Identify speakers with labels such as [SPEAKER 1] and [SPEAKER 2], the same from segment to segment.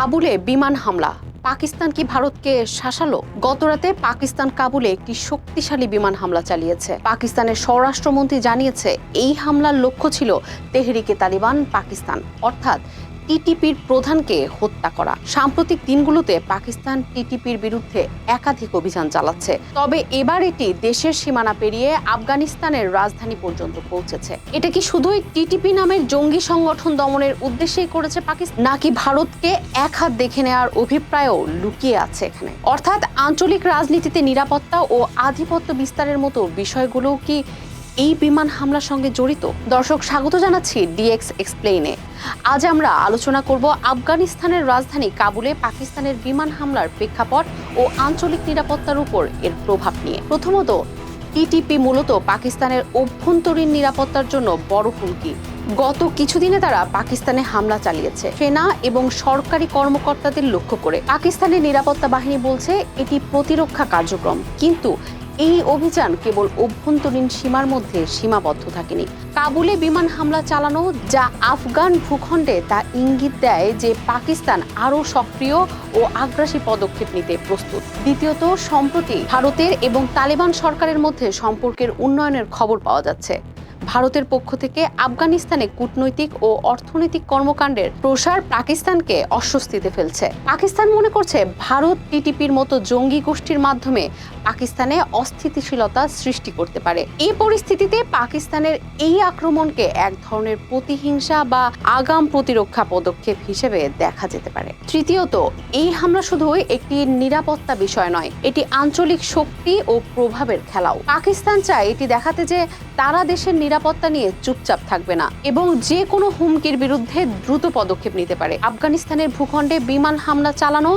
[SPEAKER 1] কাবুলে বিমান হামলা। পাকিস্তান কি ভারতকে শাসালো? গতরাতে পাকিস্তান কাবুলে একটি শক্তিশালী বিমান হামলা চালিয়েছে। পাকিস্তানের স্বরাষ্ট্রমন্ত্রী জানিয়েছে, এই হামলার লক্ষ্য ছিল তেহরিকে তালিবান পাকিস্তান। অর্থাৎ টিটিপির প্রধানকে হত্যা করা। সাম্প্রতিক দিনগুলোতে পাকিস্তান টিটিপির বিরুদ্ধে একাধিক অভিযান চালাচ্ছে। তবে এবার এটি দেশের সীমানা পেরিয়ে আফগানিস্তানের রাজধানী পর্যন্ত পৌঁছেছে। এটা কি শুধুই টিটিপি নামের জঙ্গি সংগঠন দমনের উদ্দেশ্যেই করেছে পাকিস্তান, নাকি ভারতকে এক হাত দেখে নেওয়ার অভিপ্রায়ও লুকিয়ে আছে এখানে? অর্থাৎ আঞ্চলিক রাজনীতিতে নিরাপত্তা ও আধিপত্য বিস্তারের মতো বিষয়গুলো কি এই বিমান হামলার সঙ্গে জড়িত। দর্শক, স্বাগত জানাচ্ছি ডিএক্স এক্সপ্লেইনে। আজ আমরা আলোচনা করব আফগানিস্তানের রাজধানী কাবুলে পাকিস্তানের বিমান হামলার প্রেক্ষাপট ও আঞ্চলিক নিরাপত্তার উপর এর প্রভাব নিয়ে। প্রথমত টিটিপি মূলত পাকিস্তানের অভ্যন্তরীণ নিরাপত্তার জন্য বড় হুমকি। গত কিছুদিনে তারা পাকিস্তানে হামলা চালিয়েছে। সেনা এবং সরকারি কর্মকর্তাদের লক্ষ্য করে। পাকিস্তানের নিরাপত্তা বাহিনী বলছে, এটি প্রতিরক্ষা কার্যক্রম। কিন্তু এই অভিযান কেবল অভ্যন্তরীণ সীমার মধ্যে সীমাবদ্ধ থাকেনি। কাবুলে বিমান হামলা চালানো, যা আফগান ভূখণ্ডে তা ইঙ্গিত দেয় যে পাকিস্তান আরও সক্রিয় ও আগ্রাসী পদক্ষেপ নিতে প্রস্তুত। দ্বিতীয়ত, সম্প্রতি ভারতের এবং তালেবান সরকারের মধ্যে সম্পর্কের উন্নয়নের খবর পাওয়া যাচ্ছে। ভারতের পক্ষ থেকে আফগানিস্তানে কূটনৈতিক ও অর্থনৈতিক কর্মকাণ্ডের প্রসার পাকিস্তানকে অস্বস্তিতে ফেলছে। পাকিস্তান মনে করছে ভারত টিটিপির মতো জঙ্গি গোষ্ঠীর মাধ্যমে পাকিস্তানে অস্থিতিশীলতা সৃষ্টি করতে পারে। এই পরিস্থিতিতে পাকিস্তানের এই আক্রমণকে এক ধরনের প্রতিহিংসা বা আগাম প্রতিরক্ষা পদক্ষেপ হিসেবে দেখা যেতে পারে। তৃতীয়ত, এই হামলা শুধু একটি নিরাপত্তা বিষয় নয়, এটি আঞ্চলিক শক্তি ও প্রভাবের খেলাও। পাকিস্তান চায় এটি দেখাতে যে তারা দেশের নিরাপত্তা নিয়ে চুপচাপ থাকবে না এবং যে কোনো হুমকির বিরুদ্ধে দ্রুত পদক্ষেপ নিতে পারে। আফগানিস্তানের ভূখণ্ডে বিমান হামলা চালানো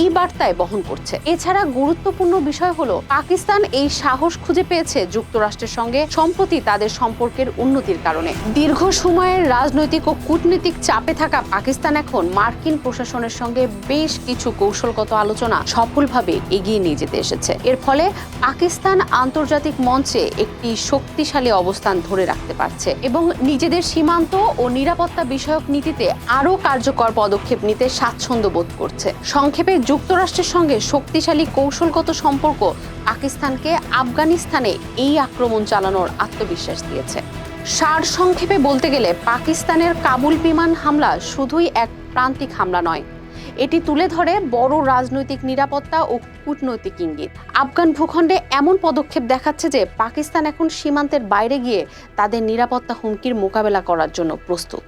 [SPEAKER 1] এই বার্তায় বহন করছে। এছাড়া গুরুত্বপূর্ণ বিষয় হলো, পাকিস্তান এই সাহস খুঁজে পেয়েছে যুক্তরাষ্ট্রের সঙ্গে সম্প্রতি তাদের সম্পর্কের উন্নতির কারণে। দীর্ঘ সময়ের রাজনৈতিক ও কূটনৈতিক চাপে থাকা পাকিস্তান এখন মার্কিন প্রশাসনের সঙ্গে বেশ কিছু কৌশলগত আলোচনা সফলভাবে এগিয়ে নিয়ে যেতে এসেছে। এর ফলে পাকিস্তান আন্তর্জাতিক মঞ্চে একটি শক্তিশালী অবস্থান ধরে রাখতে পারছে এবং নিজেদের সীমান্ত ও নিরাপত্তা বিষয়ক নীতিতে আরও কার্যকর পদক্ষেপ নিতে স্বাচ্ছন্দ্য বোধ করছে। সংক্ষেপে যুক্তরাষ্ট্রের সঙ্গে শক্তিশালী কৌশলগত সম্পর্ক পাকিস্তানকে আফগানিস্তানে এই আক্রমণ চালানোর আত্মবিশ্বাস দিয়েছে। সার সংক্ষেপে বলতে গেলে পাকিস্তানের কাবুল বিমান হামলা শুধুই এক প্রান্তিক হামলা নয়, এটি তুলে ধরে বড় রাজনৈতিক নিরাপত্তা ও কূটনৈতিক ইঙ্গিত। আফগান ভূখণ্ডে এমন পদক্ষেপ দেখাচ্ছে যে পাকিস্তান এখন সীমান্তের বাইরে গিয়ে তাদের নিরাপত্তা হুমকির মোকাবেলা করার জন্য প্রস্তুত।